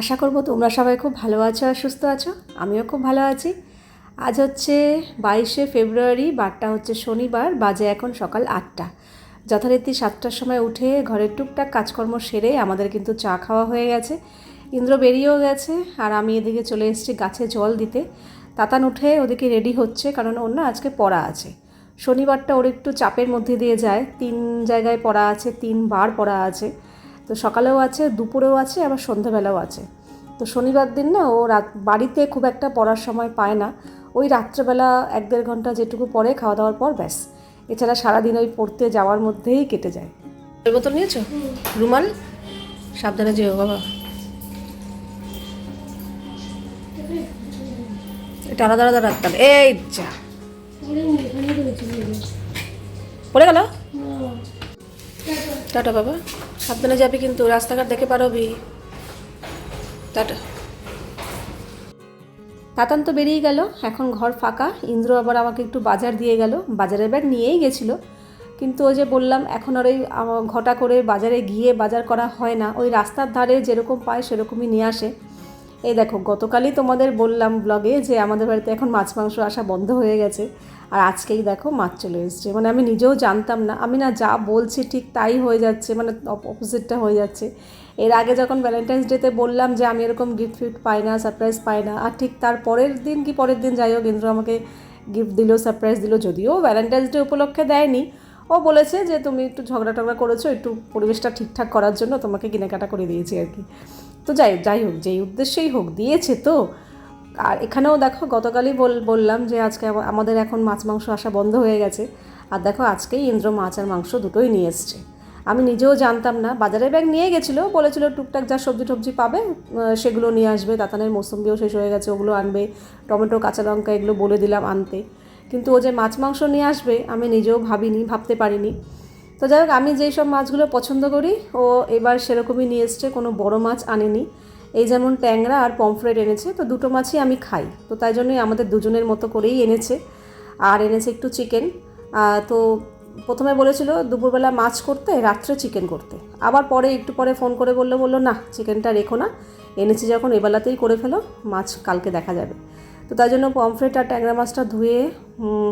আশা করব তোমরা সবাই খুব ভালো আছো আর সুস্থ আছো। আমিও খুব ভালো আছি। আজ হচ্ছে বাইশে ফেব্রুয়ারি, বারটা হচ্ছে শনিবার, বাজে এখন সকাল আটটা। যথারীতি সাতটার সময় উঠে ঘরের টুকটাক কাজকর্ম সেরে আমাদের কিন্তু চা খাওয়া হয়ে গেছে। ইন্দ্র বেরিয়েও গেছে আর আমি এদিকে চলে এসেছি গাছে জল দিতে। তাতান উঠে ওদিকে রেডি হচ্ছে কারণ ওর না আজকে পড়া আছে। শনিবারটা ওর একটু চাপের মধ্যে দিয়ে যায়। তিন জায়গায় পড়া আছে, তিনবার পড়া আছে। তো সকালেও আছে দুপুরেও আছে আবার সন্ধ্যাবেলাও আছে। তো শনিবার দিন না ও রাত বাড়িতে খুব একটা পড়ার সময় পায় না। ওই রাত্রেবেলা এক দেড় ঘণ্টা যেটুকু পরে খাওয়া দাওয়ার পর ব্যাস। এছাড়া সারাদিন ওই পড়তে যাওয়ার মধ্যেই কেটে যায়। বোতল নিয়েছো? রুমাল? সাবধানে যেও বাবা। এটা আলাদা আলাদা রাখতে হবে। এই যা। পড়ে গেল? টাটা বাবা। সাবধানে যাবি কিন্তু, রাস্তাঘাট দেখে পারবি। টাটা। তাতান তো বেরিয়ে গেল, এখন ঘর ফাঁকা। ইন্দ্র আবার আমাকে একটু বাজার দিয়ে গেল, বাজারের ব্যাগ নিয়েই গেছিল। কিন্তু ওই যে বললাম, এখন আর ওই ঘটা করে বাজারে গিয়ে বাজার করা হয় না। ওই রাস্তার ধারে যেরকম পায় সেরকমই নিয়ে আসে। এই দেখো, গতকালই তোমাদের বললাম ব্লগে যে আমাদের বাড়িতে এখন মাছ মাংস আসা বন্ধ হয়ে গেছে। আর আজকেই দেখো মাছ চলে এসছে। মানে আমি নিজেও জানতাম না, আমি না যা বলছি ঠিক তাই হয়ে যাচ্ছে মানে অপোজিটটা হয়ে যাচ্ছে। এর আগে যখন ভ্যালেন্টাইন্স ডেতে বললাম যে আমি এরকম গিফট ফিফট পাই না সারপ্রাইজ পাই না, আর ঠিক তার পরের দিন কি পরের দিন যাই হোক, ইন্দ্র আমাকে গিফট দিল সারপ্রাইজ দিল, যদিও ভ্যালেন্টাইন্স ডে উপলক্ষে দেয়নি। ও বলেছে যে তুমি একটু ঝগড়া টগড়া করেছ, একটু পরিবেশটা ঠিকঠাক করার জন্য তোমাকে কেনাকাটা করে দিয়েছি আর কি। তো যাই যাই হোক, যেই উদ্দেশ্যেই হোক, দিয়েছে তো। আর এখানেও দেখো, গতকালই বল, বললাম যে আজকে আমাদের এখন মাছ, মাংস আসা বন্ধ হয়ে গেছে। আর দেখো, আজকেই ইন্দ্র মাছ আর মাংস দুটোই নিয়ে এসছে। আমি নিজেও জানতাম না। বাজারে ব্যাগ নিয়ে গেছিল, বলেছিল টুকটাক যা সবজি টবজি পাবে সেগুলো নিয়ে আসবে। তাতানের মৌসুম্বিও শেষ হয়ে গেছে, ওগুলো আনবে। টমেটো, কাঁচা লঙ্কা এগুলো বলে দিলাম আনতে। কিন্তু ও যে মাছ, মাংস নিয়ে আসবে, আমি নিজেও ভাবিনি, ভাবতে পারিনি। তো যাই হোক, আমি যেই সব মাছগুলো পছন্দ করি, ও এবার সেরকমই নিয়ে এসছে, কোনো বড় মাছ আনেনি। এই যেমন ট্যাংরা আর পমফ্রেট এনেছে, তো দুটো মাছই আমি খাই। তো তাই জন্যই আমাদের দুজনের মতো করেই এনেছে। আর এনেছে একটু চিকেন। তো প্রথমে বলেছিল দুপুরবেলা মাছ করতে, রাত্রে চিকেন করতে। আবার পরে, একটু পরে ফোন করে বলল বলল, না, চিকেনটা রেখো না। এনেছি যখন, এবেলাতেই করে ফেলো, মাছ কালকে দেখা যাবে। তো তাই জন্য পমফ্রেট আর ট্যাংরা মাছটা ধুয়ে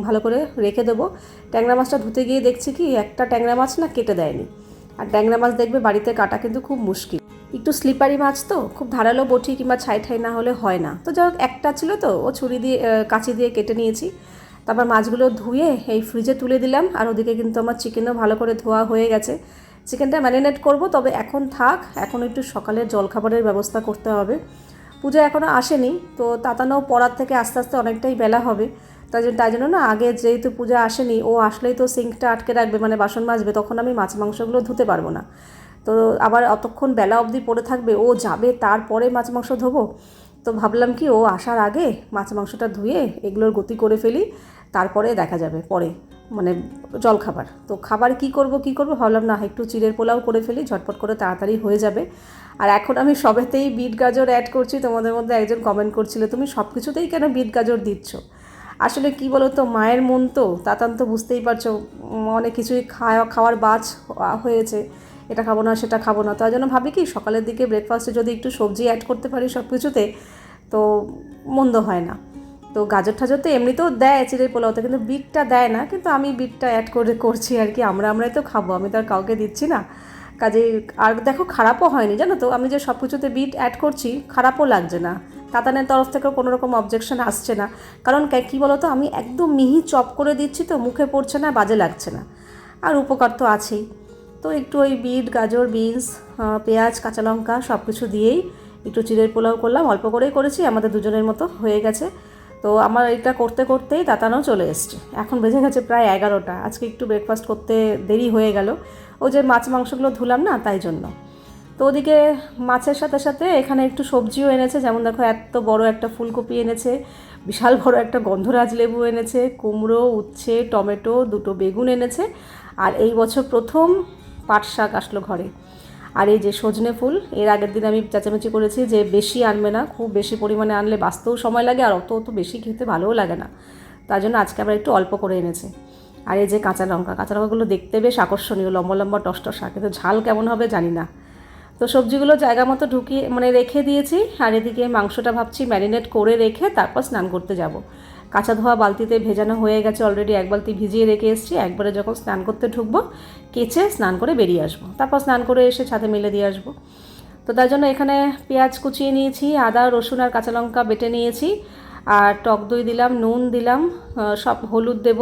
ভালো করে রেখে দেবো। ট্যাংরা মাছটা ধুতে গিয়ে দেখছি কি, একটা ট্যাংরা মাছ না কেটে দেয়নি। আর ট্যাংরা মাছ দেখবে বাড়িতে কাটা কিন্তু খুব মুশকিল। একটু স্লিপারি মাছ তো, খুব ধারালো বটি কিংবা ছাই ঠাই না হলে হয় না। তো যাই একটা ছিল তো, ও ছুরি দিয়ে কাঁচি দিয়ে কেটে নিয়েছি। তারপর মাছগুলো ধুয়ে এই ফ্রিজে তুলে দিলাম, আর ওদিকে কিন্তু আমার চিকেনও ভালো করে ধোয়া হয়ে গেছে। চিকেনটা ম্যারিনেট করব, তবে এখন থাক, এখন একটু সকালের জলখাবারের ব্যবস্থা করতে হবে। পূজা এখনও আসেনি, তো তাতানো পড়ার থেকে আস্তে আস্তে অনেকটাই বেলা হবে। তাই জন্য তাই জন্য না, আগে যেহেতু পূজা আসেনি, ও আসলেই তো সিঙ্কটা আটকে রাখবে মানে বাসন মাজবে, তখন আমি মাছ মাংসগুলো ধুতে পারব না। তো আবার অতক্ষণ বেলা অবধি পড়ে থাকবে, ও যাবে তারপরে মাছ মাংস ধোবো। তো ভাবলাম কি, ও আসার আগে মাছ মাংসটা ধুয়ে এগুলোর গতি করে ফেলি, তারপরে দেখা যাবে পরে মানে জল খাবার তো খাবার কি করব কি করব, ভাবলাম না, একটু চিড়ের পোলাও করে ফেলি, ঝটপট করে তাড়াতাড়ি হয়ে যাবে। আর এখন আমি সবেতেই বিট গাজর অ্যাড করছি, তোমাদের মধ্যে একজন কমেন্ট করছিল, তুমি সব কিছুতেই কেন বিট গাজর দিচ্ছ? আসলে কি বলো তো মায়ের মন তো তাতান তো বুঝতেই পারছ অনেক কিছুই খাওয়া খাওয়ার বাজ হয়েছে। এটা খাব না, সেটা খাব না। তার জন্য ভাবি কি, সকালের দিকে ব্রেকফাস্টে যদি একটু সবজি অ্যাড করতে পারি সব কিছুতে তো মন্দ হয় না। তো গাজর ঠাজর তো এমনিতেও দেয় চিড়ের পোলাওতে, কিন্তু বিটটা দেয় না, কিন্তু আমি বিটটা অ্যাড করে করছি আর কি, আমরা আমরাই তো খাব, আমি তো আর কাউকে দিচ্ছি না। কাজে আর দেখো খারাপও হয়নি, জানো তো, আমি যে সব কিছুতে বিট অ্যাড করছি, খারাপও লাগছে না। তাতানের তরফ থেকেও কোনো রকম অবজেকশন আসছে না। কারণ কী বলো তো আমি একদম মিহি চপ করে দিচ্ছি তো, মুখে পড়ছে না, বাজে লাগছে না। আর উপকার তো আছেই। তো একটু ওই বিট, গাজর, বিনস পেঁয়াজ, কাঁচা লঙ্কা সব কিছু দিয়েই একটু চিড়ের পোলাও করলাম। অল্প করেই করেছি, আমাদের দুজনের মতো হয়ে গেছে। তো আমার এটা করতে করতেই তাতানো চলে এসছে। এখন বেজে গেছে প্রায় এগারোটা। আজকে একটু ব্রেকফাস্ট করতে দেরি হয়ে গেল। ও যে মাছ মাংসগুলো ধুলাম না, তাই জন্য। তো ওদিকে মাছের সাথে সাথে এখানে একটু সবজিও এনেছে। যেমন দেখো, এত বড় একটা ফুলকপি এনেছে, বিশাল বড় একটা গন্ধরাজ লেবু এনেছে, কুমড়ো, উচ্ছে, টমেটো, দুটো বেগুন এনেছে। আর এই বছর প্রথম পাট শাক আসলো ঘরে। আর এই যে সজনে ফুল, এর আগের দিন আমি চেঁচামেচি করেছি যে বেশি আনবে না, খুব বেশি পরিমাণে আনলে বাঁচতেও সময় লাগে, আর অত অত বেশি খেতে ভালোও লাগে না। তার জন্য আজকে আবার একটু অল্প করে এনেছে। আর এই যে কাঁচা লঙ্কা, কাঁচা লঙ্কাগুলো দেখতে বেশ আকর্ষণীয়, লম্বা লম্বা টসটসা কিন্তু ঝাল কেমন হবে জানি না। তো সবজিগুলো জায়গা মতো ঢুকিয়ে মানে রেখে দিয়েছি, আর এদিকে মাংসটা ভাবছি ম্যারিনেট করে রেখে তারপর স্নান করতে যাব। কাঁচা ধোয়া বালতিতে ভেজানো হয়ে গেছে অলরেডি এক বালতি ভিজিয়ে রেখে এসেছি। একবারে যখন স্নান করতে ঢুকবো, কেচে স্নান করে বেরিয়ে আসব। তারপর স্নান করে এসে ছাদে মেলে দিয়ে আসব। তো তার জন্য এখানে পেঁয়াজ কুচিয়ে নিয়েছি, আদা, রসুন আর কাঁচা লঙ্কা বেটে নিয়েছি। আর টক দই দিলাম, নুন দিলাম সব হলুদ দেব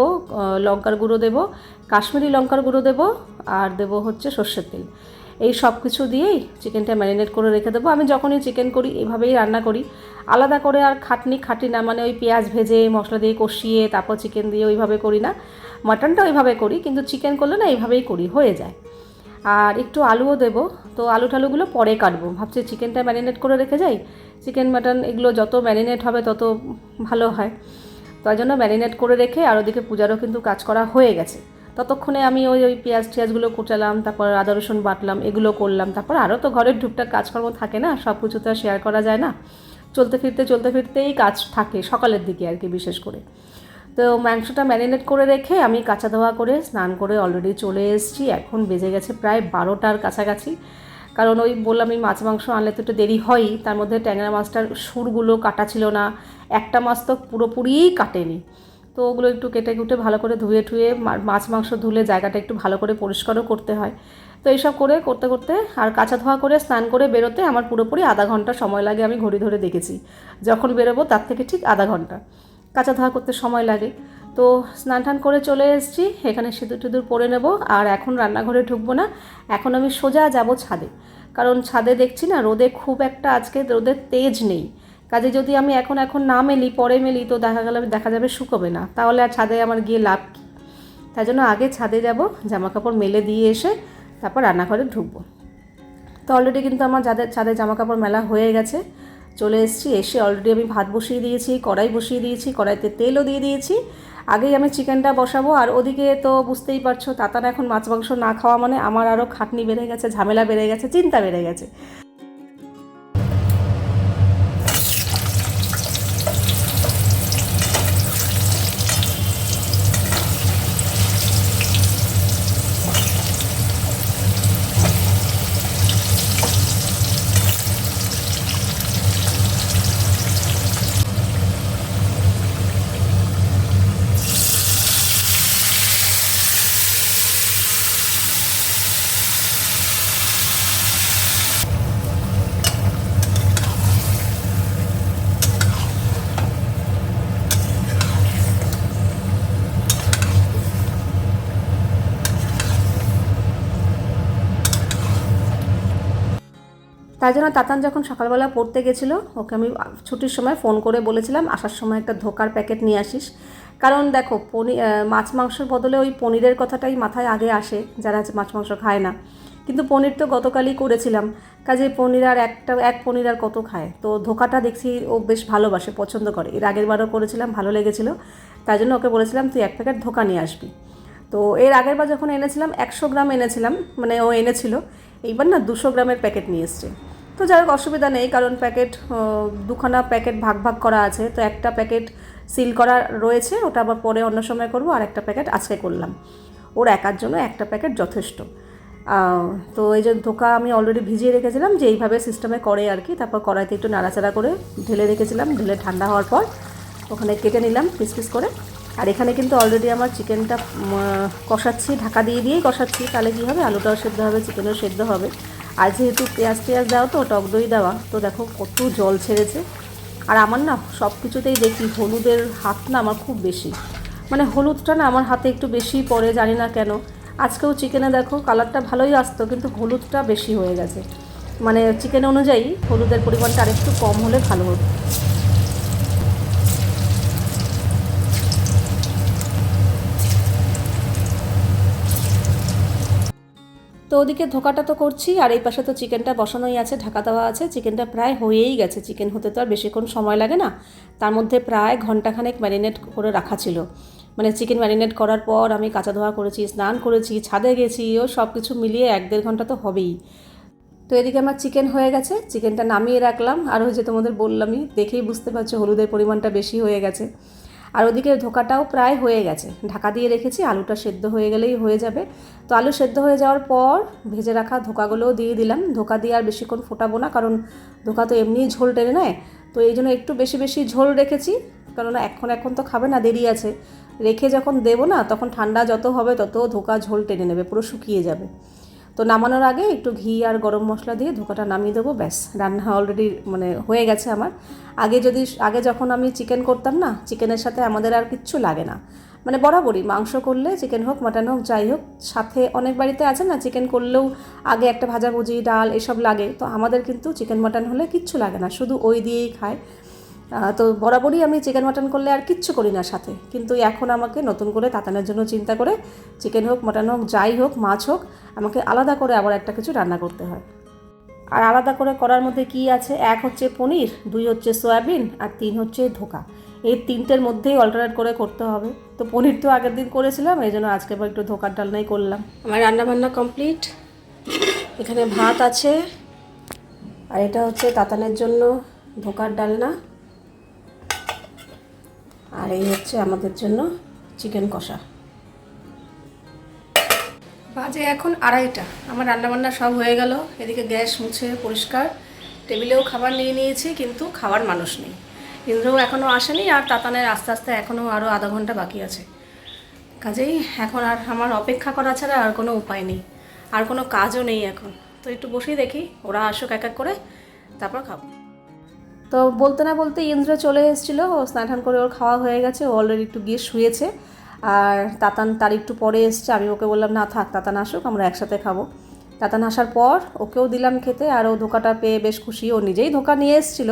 লঙ্কার গুঁড়ো দেব, কাশ্মীরি লঙ্কার গুঁড়ো দেব, আর দেব হচ্ছে সর্ষের তেল। এই সব কিছু দিয়েই চিকেনটা ম্যারিনেট করে রেখে দেবো। আমি যখনই চিকেন করি, এভাবেই রান্না করি। আলাদা করে আর খাটনি খাটি না মানে ওই পেঁয়াজ ভেজে, মশলা দিয়ে কষিয়ে, তারপর চিকেন দিয়ে ওইভাবে করি না। মাটনটা ওইভাবে করি, কিন্তু চিকেন করলে না এইভাবেই করি, হয়ে যায়। আর একটু আলুও দেবো। তো আলু টালুগুলো পরে কাটবো। ভাবছি চিকেনটা ম্যারিনেট করে রেখে যাই। চিকেন, মাটন এগুলো যত ম্যারিনেট হবে তত ভালো হয়। তাই জন্য ম্যারিনেট করে রেখে আর ওদিকে পূজারও কিন্তু কাজ করা হয়ে গেছে। ততক্ষণে আমি ওই ওই পেঁয়াজ টিয়াজগুলো কুচালাম তারপর আদা রসুন বাটলাম, এগুলো করলাম। তারপর আরও তো ঘরের টুকটাক কাজকর্ম থাকে না, সব কিছু তো আর শেয়ার করা যায় না। চলতে ফিরতে, চলতে ফিরতেই কাজ থাকে সকালের দিকে আর কি, বিশেষ করে। তো মাংসটা ম্যারিনেট করে রেখে আমি কাঁচা ধোয়া করে স্নান করে অলরেডি চলে এসেছি। এখন বেজে গেছে প্রায় বারোটার কাছাকাছি। কারণ ওই বললাম এই মাছ মাংস আনলে তো একটু দেরি হয়ই, তার মধ্যে ট্যাংরা মাছটার সুরগুলো কাটা ছিল না। একটা মাছ তো পুরোপুরিই কাটেনি। তো ওগুলো একটু কেটে কুটে ভালো করে ধুয়ে মা- মাছ মাংস ধুলে জায়গাটা একটু ভালো করে পরিষ্কারও করতে হয়। তো এইসব করে, করতে করতে আর কাঁচা ধোয়া করে স্নান করে বেরোতে আমার পুরোপুরি আধা ঘণ্টা সময় লাগে আমি ঘড়ি ধরে দেখেছি। যখন বেরোবো তার থেকে ঠিক আধা ঘণ্টা। কাঁচা ধোয়া করতে সময় লাগে। তো স্নান টান করে চলে এসেছি, এখানে সিঁদুর টিঁদুর পরে নেব আর এখন রান্নাঘরে ঢুকবো না। এখন আমি সোজা যাব ছাদে। কারণ ছাদে দেখছি না রোদে খুব একটা আজকে রোদের তেজ নেই। কাজে যদি আমি এখন এখন না মেলি, পরে মেলি, তো দেখা গেলে দেখা যাবে শুকোবে না। তাহলে আর ছাদে আমার গিয়ে লাভ কী? তাই জন্য আগে ছাদে যাব জামা কাপড় মেলে দিয়ে এসে তারপর রান্নাঘরে ঢুকবো। তো অলরেডি কিন্তু আমার যাদের, ছাদে জামা কাপড় মেলা হয়ে গেছে, চলে এসেছি, এসে অলরেডি আমি ভাত বসিয়ে দিয়েছি, কড়াই বসিয়ে দিয়েছি, কড়াইতে তেলও দিয়ে দিয়েছি। আগেই আমি চিকেনটা বসাবো, আর ওদিকে তো বুঝতেই পারছ, তাতান এখন মাছ মাংস না খাওয়া মানে আমার আরও খাটনি বেড়ে গেছে, ঝামেলা বেড়ে গেছে, চিন্তা বেড়ে গেছে। তাই জন্য তাতান যখন সকালবেলা পড়তে গেছিল, ওকে আমি ছুটির সময় ফোন করে বলেছিলাম, আসার সময় একটা ধোকার প্যাকেট নিয়ে আসিস। কারণ দেখো পনির মাছ মাংসের বদলে ওই পনিরের কথাটাই মাথায় আগে আসে, যারা মাছ মাংস খায় না। কিন্তু পনির তো গতকালই করেছিলাম, কাজে পনির আর একটা, এক পনির আর কত খায়? তো ধোকাটা দেখছি ও বেশ ভালোবাসে, পছন্দ করে। এর আগের বারও করেছিলাম, ভালো লেগেছিল। তাই জন্য ওকে বলেছিলাম, তুই এক প্যাকেট ধোকা নিয়ে আসবি। তো এর আগের বার যখন এনেছিলাম, একশো গ্রাম এনেছিলাম মানে ও এনেছিল, এইবার না দুশো গ্রামের প্যাকেট নিয়ে এসছে। তো যাই হোক, অসুবিধা নেই, কারণ প্যাকেট দুখানা প্যাকেট ভাগ ভাগ করা আছে। তো একটা প্যাকেট সিল করা রয়েছে, ওটা আবার পরে অন্য সময় করব, আর একটা প্যাকেট আজকে করলাম। ওর একার জন্য একটা প্যাকেট যথেষ্ট। তো এই যে ধোকা আমি অলরেডি ভিজিয়ে রেখেছিলাম, যে এইভাবে সিস্টেমে করে আর কি, তারপর কড়াইতে একটু নাড়াচাড়া করে ঢেলে রেখেছিলাম। ঢেলে ঠান্ডা হওয়ার পর ওখানে কেটে নিলাম পিস পিস করে। আর এখানে কিন্তু অলরেডি আমার চিকেনটা কষাচ্ছি, ঢাকা দিয়ে দিয়েই কষাচ্ছি। তাহলে কী হবে? আলুটাও সেদ্ধ হবে, চিকেনও সেদ্ধ হবে। আর যেহেতু পেঁয়াজ টেয়াজ দেওয়া তো, টক দই দেওয়া, তো দেখো কত জল ছেড়েছে। আর আমার না সব কিছুতেই দেখি হলুদের হাত না আমার খুব বেশি। মানে হলুদটা না আমার হাতে একটু বেশি পড়ে, জানি না কেন। আজকেও চিকেনে দেখো কালারটা ভালোই আসতো, কিন্তু হলুদটা বেশি হয়ে গেছে। মানে চিকেন অনুযায়ী হলুদের পরিমাণটা আরেকটু কম হলে ভালো হতো। তো ওদিকে ধোকাটা তো করছি, আর এই পাশে তো চিকেনটা বসানোই আছে, ঢাকা দেওয়া আছে। চিকেনটা প্রায় হয়েই গেছে, চিকেন হতে তো আর বেশিক্ষণ সময় লাগে না। তার মধ্যে প্রায় ঘন্টাখানেক ম্যারিনেট করে রাখা ছিল। মানে চিকেন ম্যারিনেট করার পর আমি কাঁচা ধোয়া করেছি, স্নান করেছি, ছাদে গেছি, ও সব কিছু মিলিয়ে এক দেড় ঘণ্টা তো হবেই। তো এদিকে আমার চিকেন হয়ে গেছে, চিকেনটা নামিয়ে রাখলাম। আর ওই যে তোমাদের বললামই, দেখেই বুঝতে পারছ হলুদের পরিমাণটা বেশি হয়ে গেছে। আর ওদিকে ধোকাটাও প্রায় হয়ে গেছে। ঢাকা দিয়ে রেখেছি, আলুটা সেদ্ধ হয়ে গেলেই হয়ে যাবে। তো আলু সেদ্ধ হয়ে যাওয়ার পর ভেজে রাখা ধোকাগুলোও দিয়ে দিলাম। ধোকা দিয়ে আর বেশিক্ষণ ফোটাবো না, কারণ ধোকা তো এমনিই ঝোল টেনে নেয়। তো এই জন্য একটু বেশি বেশি ঝোল রেখেছি কারণ এখন এখন তো খাবে না, দেরি আছে। রেখে যখন দেবো না, তখন ঠান্ডা যত হবে তত ধোকা ঝোল টেনে নেবে, পুরো শুকিয়ে যাবে। তো নামানোর আগে একটু ঘি আর গরম মশলা দিয়ে ধোকাটা নামিয়ে দেবো, ব্যাস। রান্না অলরেডি মানে হয়ে গেছে আমার। আগে যদি, আগে যখন আমি চিকেন করতাম না চিকেনের সাথে আমাদের আর কিচ্ছু লাগে না। মানে বরাবরই, মাংস করলে চিকেন হোক মাটন হোক, যাই হোক, সাথে অনেক বাড়িতে আছে না চিকেন করলেও আগে একটা ভাজাভুজি, ডাল এসব লাগে। তো আমাদের কিন্তু চিকেন মাটন হলে কিচ্ছু লাগে না, শুধু ওই দিয়েই খায়। তো বরাবরই আমি চিকেন, মাটন করলে আর কিচ্ছু করি না সাথে। কিন্তু এখন আমাকে নতুন করে তাতানোর জন্য চিন্তা করে চিকেন হোক, মাটন হোক, যাই হোক, মাছ হোক, আমাকে আলাদা করে আবার একটা কিছু রান্না করতে হয়। আর আলাদা করে করার মধ্যে কি আছে? এক হচ্ছে পনির, দুই হচ্ছে সয়াবিন, আর তিন হচ্ছে ধোকা। এই তিনটের মধ্যেই অল্টারনেট করে করতে হবে। তো পনির তো আগের দিন করেছিলাম, এই জন্য আজকে আবার একটু ধোকার ডালনাই করলাম। আমার রান্নাবান্না কমপ্লিট এখানে ভাত আছে, আর এটা হচ্ছে তাতানের জন্য ধোকার ডালনা। আর এই হচ্ছে আমাদের জন্য চিকেন কষা। বাজে এখন আড়াইটা। আমার রান্নাবান্না সব হয়ে গেল। এদিকে গ্যাস মুছে পরিষ্কার। টেবিলেও খাবার নিয়ে নিয়েছি, কিন্তু খাওয়ার মানুষ নেই। ইন্দ্রও এখনও আসেনি আর তাতানের আস্তে আস্তে এখনও আরও আধা ঘণ্টা বাকি আছে। কাজেই এখন আর আমার অপেক্ষা করা ছাড়া আর কোনো উপায় নেই। আর কোনো কাজও নেই এখন। তো একটু বসেই দেখি, ওরা আসুক এক এক করে, তারপর খাব। তো বলতে না বলতে ইন্দ্র চলে এসেছিল, ও স্নান করে ওর খাওয়া হয়ে গেছে, ও অলরেডি একটু গিয়ে শুয়েছে। আর তাতান তার একটু পরে এসছে, আমি ওকে বললাম, না থাক, তাতান আসুক, আমরা একসাথে খাব। তাতান আসার পর ওকেও দিলাম খেতে, আর ও ধোকাটা পেয়ে বেশ খুশি, ও নিজেই ধোকা নিয়ে এসেছিল,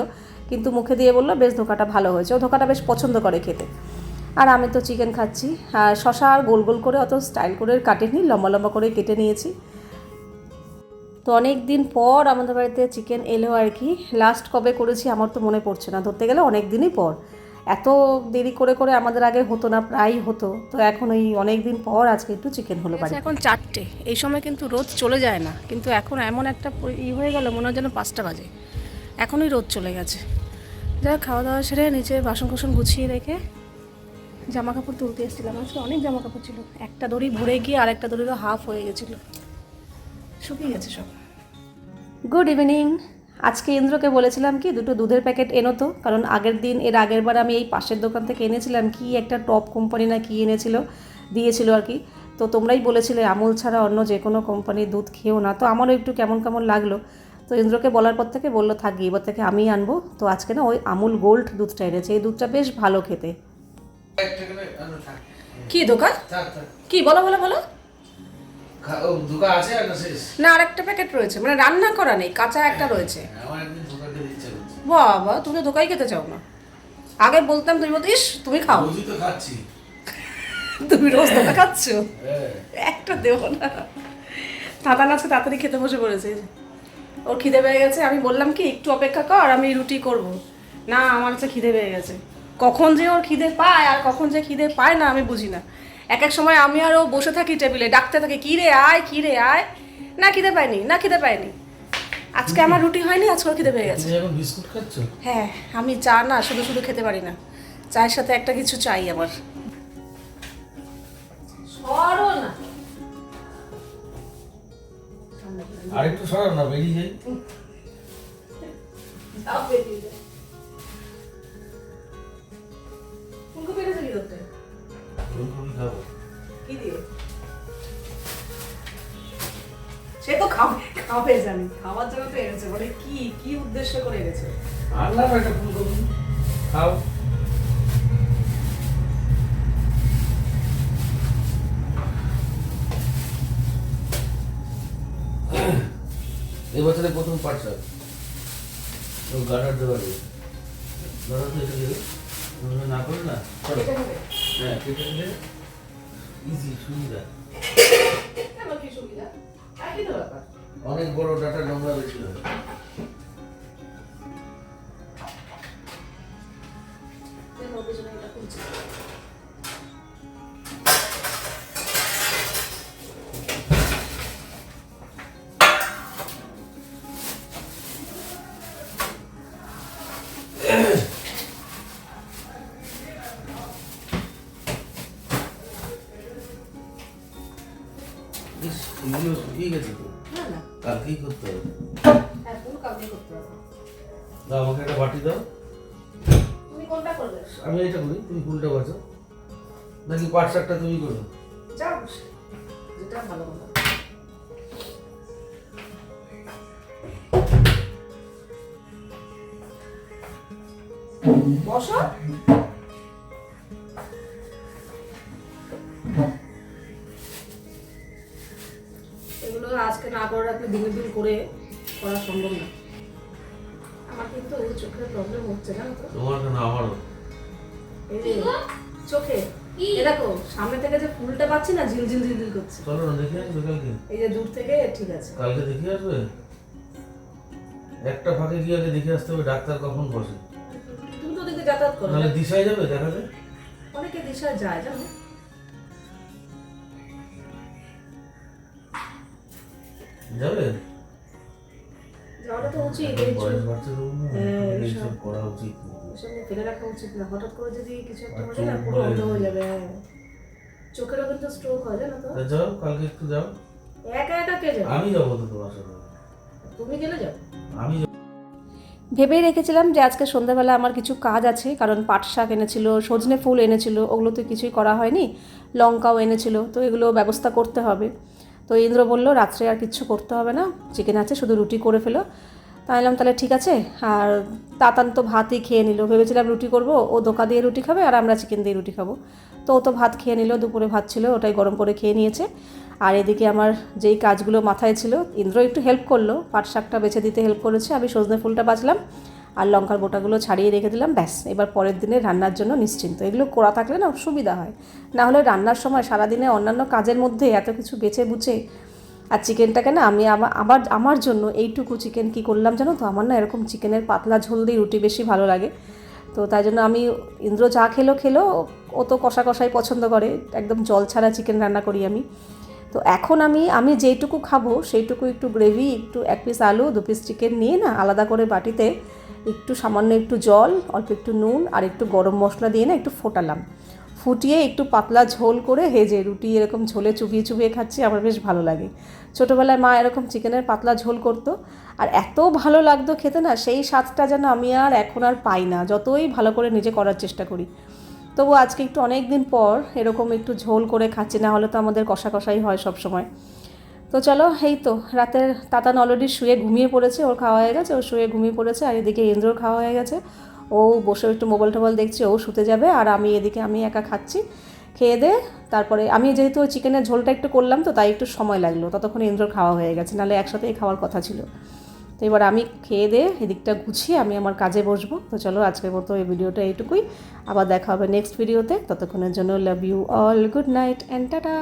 কিন্তু মুখে দিয়ে বলল, বেশ, ধোকাটা ভালো হয়েছে। ও ধোকাটা বেশ পছন্দ করে খেতে। আর আমি তো চিকেন খাচ্ছি, আর শশা আর গোল গোল করে অত স্টাইল করে কাটেনি, লম্বা লম্বা করে কেটে নিয়েছি। তো অনেক দিন পর আমাদের বাড়িতে চিকেন এলো আর কি। লাস্ট কবে করেছি আমার তো মনে পড়ছে না ধরতে গেলে অনেক দিনই পর। এত দেরি করে করে আমাদের আগে হতো না প্রায়ই হতো। তো এখন ওই অনেক দিন পর আজকে একটু চিকেন হলো বাড়ি এখন চারটে। এই সময় কিন্তু রোদ চলে যায় না কিন্তু এখন এমন একটা ই হয়ে গেল মনে হয় যেন পাঁচটা বাজে। এখনই রোদ চলে গেছে। যা খাওয়া দাওয়া সেরে নিচে বাসন কোসন গুছিয়ে রেখে জামা কাপড় তুলতে এসেছিলাম। আজকে অনেক জামা কাপড় ছিল। একটা দড়ি ভরে গিয়ে আরেকটা দড়িরও হাফ হয়ে গেছিল। শুকিয়ে গেছে সব। গুড ইভিনিং আজকে ইন্দ্রকে বলেছিলাম কি দুটো দুধের প্যাকেট এনো তো কারণ আগের দিন এর আগের বার আমি এই পাশের দোকান থেকে এনেছিলাম কি একটা টপ কোম্পানি না কি এনেছিল দিয়েছিল আর কি। তো তোমরাই বলেছিলে আমুল ছাড়া অন্য যে কোনো কোম্পানির দুধ খেও না। তো আমারও একটু কেমন কেমন লাগল। তো ইন্দ্রকে বলার পর থেকে বলল থাকি এবার থেকে আমি আনব। তো আজকে না ওই আমুল গোল্ড দুধটা এনেছে। এই দুধটা বেশ ভালো খেতে। কি দোকান? কি বলো বলো বলো। আছে না আরেকটা প্যাকেট রয়েছে মানে রান্না করা নেই কাঁচা একটা রয়েছে। খেতে ইচ্ছে করছে। বাবা তুমি তো ধোকাই খেতে চাও না। আগে বলতাম তুমি বলতো ইস তুমি খাও। তো খাচ্ছি। তুমি রোজ ধোকা খাচ্ছ? হ্যাঁ। একটা দেবো না। দাদা আজকে তাড়াতাড়ি খেতে বসে পড়েছে। ওর খিদে পেয়ে গেছে আমি বললাম কি একটু অপেক্ষা কর আমি রুটি করব। না আমার হচ্ছে খিদে পেয়ে গেছে। কখন যে ওর খিদে পায় আর কখন যে খিদে পায় না আমি বুঝি না। এক এক সময় আমি আরও বসে থাকি টেবিলে ডাকতে থাকি কী রে আয় কী রে আয়। না খিদে পাইনি না খিদে পাইনি আজকে আমার রুটি হয়নি আজকে খিদে পেয়ে গেছে। এখন বিস্কুট খাচ্ছ? হ্যাঁ আমি চা না শুধু শুধু খেতে পারি না। চায়ের সাথে একটা কিছু চাই আমার সরো না। আর একটু সরাও না বেরিয়ে যাই। ফুলকপি ধরতে? কি দিয়ে? সে তো খাবে খাবে জানি। খাওয়ার জন্য তো এনেছে। মানে কি কি উদ্দেশ্য করে এনেছে? আনলাম একটা ফুলকপি। খাও। এবছরে প্রথম পাঠশাল এটা দেবে ওগুলো না করে না? হ্যাঁ ইজি সুবিধা কি সুবিধা অনেক বড় ডাটা নোংরা বেশি হয় এটা খুলছে। গেছে তো? না না। কালকেই করতে হবে। হ্যাঁ ফুল করতে হবে। দাও আমাকে একটা বাটি দাও। তুমি কোনটা করবে? আমি এটা করি তুমি ফুলটা বাছো নাকি পাট শাকটা তুমি করো? যাও যেটা ভালো হবে। বসো। না করে রাখলে দিনের দিন করে করা সম্ভব না। আমার কিন্তু চোখের প্রবলেম হচ্ছে জানো তো। তোমার কেন এই যে চোখে এ দেখো সামনে থেকে যে ফুলটা পাচ্ছি না ঝিলঝিল ঝিলঝিল করছে। চলো না দেখে আসবে কালকে? এই যে দূর থেকে ঠিক আছে। কালকে দেখে আসবে? একটা ফাঁকে গিয়ে আগে দেখে আসতে হবে ডাক্তার কখন বসে। তুমি তো ওদিকে যাতায়াত করো। নাহলে দিশায় যাবে দেখাতে অনেকে দিশায় যায় জানো? যাবে? যাওয়াটা তো উচিত এই বয়স চোখ- বাড়ছে না, হ্যাঁ, এইসব এইসব। করা উচিত। এসব ফেলে রাখা উচিত না। হঠাৎ করে যদি কিছু একটা হয়ে না পুরো অন্ধ হয়ে যাবে হ্যাঁ। চোখেরও কিন্তু স্ট্রোক হয় জানো তো। যাও কালকে একটু যাও। একা একা কে যাবে? আমি যাব তো তোমার সাথে। তুমি গেলে যাও আমি ভেবেই রেখেছিলাম যে আজকে সন্ধ্যাবেলা আমার কিছু কাজ আছে কারণ পাট শাক এনেছিল সজনে ফুল এনেছিল ওগুলো তো কিছুই করা হয়নি। লঙ্কাও এনেছিল তো এগুলো ব্যবস্থা করতে হবে। তো ইন্দ্র বলল, রাত্রে আর কিচ্ছু করতে হবে না, চিকেন আছে, শুধু রুটি করে ফেলো। তাই বললাম, তাহলে ঠিক আছে। আর তাতান তো ভাতই খেয়ে নিল। ভেবেছিলাম রুটি করব, ও দোকা দিয়ে রুটি খাবে আর আমরা চিকেন দিয়ে রুটি খাব। তো ও তো ভাত খেয়ে নিল, দুপুরে ভাত ছিল, ওটাই গরম করে খেয়ে নিয়েছে। আর এদিকে আমার যেই কাজগুলো মাথায় ছিল, ইন্দ্র একটু হেল্প করল, পাট শাকটা বেছে দিতে হেল্প করেছে, আমি সজনে ফুলটা বাছলাম আর লঙ্কার বোটাগুলো ছাড়িয়ে রেখে দিলাম, ব্যাস। এবার পরের দিনে রান্নার জন্য নিশ্চিন্ত। এগুলো করা থাকলে না সুবিধা হয়। না হলে রান্নার সময় সারাদিনে অন্যান্য কাজের মধ্যে এত কিছু বেছে বুঝে আর চিকেনটাকে না আমি আবার আমার জন্য এইটুকু চিকেন কি করলাম জানো তো? আমার না এরকম চিকেনের পাতলা ঝোল দিয়ে রুটি বেশি ভালো লাগে। তো তাই জন্য আমি ইন্দ্র যা খেলো খেলো, ও তো কষা কষাই পছন্দ করে। একদম জল ছাড়া চিকেন রান্না করি আমি। তো এখন আমি আমি যেইটুকু খাব সেইটুকু একটু গ্রেভি, একটু এক পিস আলু, দু পিস চিকেন নিয়ে না আলাদা করে বাটিতে একটু সামান্য একটু জল, অল্প একটু নুন আর একটু গরম মশলা দিয়ে না একটু ফোটালাম। ফুটিয়ে একটু পাতলা ঝোল করে হেজে রুটি এরকম ঝোলে চুবিয়ে চুবিয়ে খাচ্ছি, আমার বেশ ভালো লাগে। ছোটোবেলায় মা এরকম চিকেনের পাতলা ঝোল করতো আর এত ভালো লাগতো খেতে না, সেই স্বাদটা যেন আমি আর এখন আর পাই না, যতই ভালো করে নিজে করার চেষ্টা করি। তবু আজকে একটু অনেক দিন পর এরকম একটু ঝোল করে খাচ্ছি, না হলে তো আমাদের কষা কষাই হয় সব সময় তো চলো, এই তো, রাতের তাতান অলরেডি শুয়ে ঘুমিয়ে পড়েছে, ওর খাওয়া হয়ে গেছে, ও শুয়ে ঘুমিয়ে পড়েছে, আর এদিকে ইন্দ্রর খাওয়া হয়ে গেছে। ও বসে একটু মোবাইল টোবাইল দেখছে, ও শুতে যাবে, আর আমি এদিকে, আমি একা খাচ্ছি। খেয়ে দে, তারপরে আমি যেহেতু ওই চিকেনের ঝোলটা একটু করলাম তো, তাই একটু সময় লাগল, ততক্ষণ ইন্দ্রর খাওয়া হয়ে গেছে, নাহলে একসাথেই খাওয়ার কথা ছিল। তো এবার আমি খেয়ে দে, এদিকটা গুছিয়ে আমি আমার কাজে বসবো। তো চলো, আজকের মতো এই ভিডিওটা এইটুকুই, আবার দেখা হবে নেক্সট ভিডিওতে ততক্ষণের জন্য love you all good night and tata